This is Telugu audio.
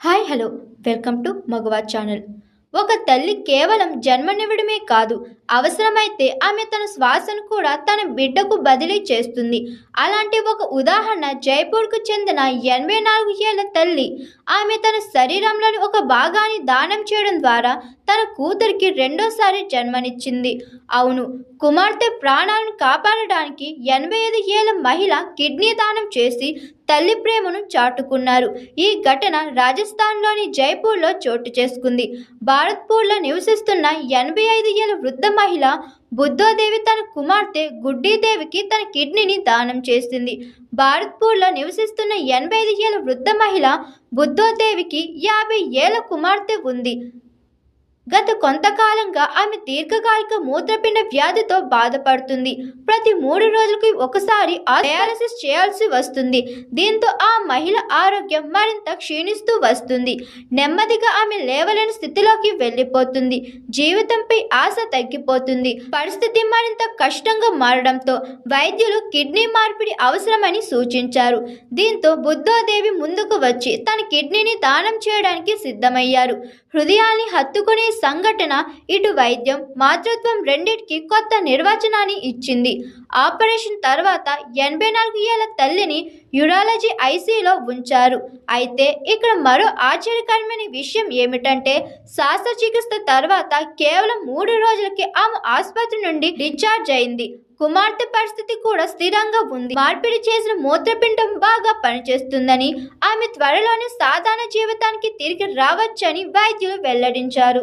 Hi hello. వెల్కమ్ టు మగవా ఛానల్. ఒక తల్లి కేవలం జన్మనివ్వడమే కాదు అవసరమైతే ఆమె తన శ్వాసను కూడా తన బిడ్డకు బదిలీ చేస్తుంది. అలాంటి ఒక ఉదాహరణ జైపూర్కు చెందిన ఎనభై నాలుగు ఏళ్ళ తల్లి ఆమె తన శరీరంలోని ఒక భాగాన్ని దానం చేయడం ద్వారా తన కూతురికి రెండోసారి జన్మనిచ్చింది. అవును కుమార్తె ప్రాణాలను కాపాడడానికి ఎనభై ఐదు ఏళ్ళ మహిళ కిడ్నీ దానం చేసి తల్లి ప్రేమను చాటుకున్నారు. ఈ ఘటన రాజస్థాన్లోని జైపూర్లో చోటు చేసుకుంది. భారత్పూర్లో నివసిస్తున్న ఎనభై ఐదు ఏళ్ళ వృద్ధ మహిళ బుద్ధోదేవి తన కుమార్తె గుడ్డీదేవికి తన కిడ్నీని దానం చేసింది. భారత్పూర్లో నివసిస్తున్న ఎనభై ఐదు ఏళ్ళ వృద్ధ మహిళ బుద్ధోదేవికి యాభై ఏళ్ళ కుమార్తె ఉంది. గత కొంతకాలంగా ఆమె దీర్ఘకాలిక మూత్రపిండ వ్యాధితో బాధపడుతుంది. ప్రతి మూడు రోజులకి ఒకసారి డయాలసిస్ చేయాల్సి వస్తుంది. దీంతో ఆ మహిళ ఆరోగ్యం మరింత క్షీణిస్తూ వస్తుంది. నెమ్మదిగా ఆమె లేవలేని స్థితిలోకి వెళ్ళిపోతుంది. జీవితంపై ఆశ తగ్గిపోతుంది. పరిస్థితి మరింత కష్టంగా మారడంతో వైద్యులు కిడ్నీ మార్పిడి అవసరమని సూచించారు. దీంతో బుద్ధోదేవి ముందుకు వచ్చి తన కిడ్నీని దానం చేయడానికి సిద్ధమయ్యారు. హృదయాన్ని హత్తుకునే సంఘటన ఇటు వైద్యం మాతృత్వం రెండింటికి కొత్త నిర్వచనాన్ని ఇచ్చింది. ఆపరేషన్ తర్వాత ఎనభై నాలుగు ఏళ్ళ తల్లిని యూరాలజీ ఐసీలో ఉంచారు. అయితే ఇక్కడ మరో ఆశ్చర్యకరమైన విషయం ఏమిటంటే శస్త్రచికిత్స తర్వాత కేవలం మూడు రోజులకి ఆమె ఆసుపత్రి నుండి డిశ్చార్జ్ అయింది. కుమార్తె పరిస్థితి కూడా స్థిరంగా ఉంది. మార్పిడి చేసిన మూత్రపిండం బాగా పనిచేస్తుందని ఆమె త్వరలోనే సాధారణ జీవితానికి తిరిగి రావచ్చని వైద్యులు వెల్లడించారు.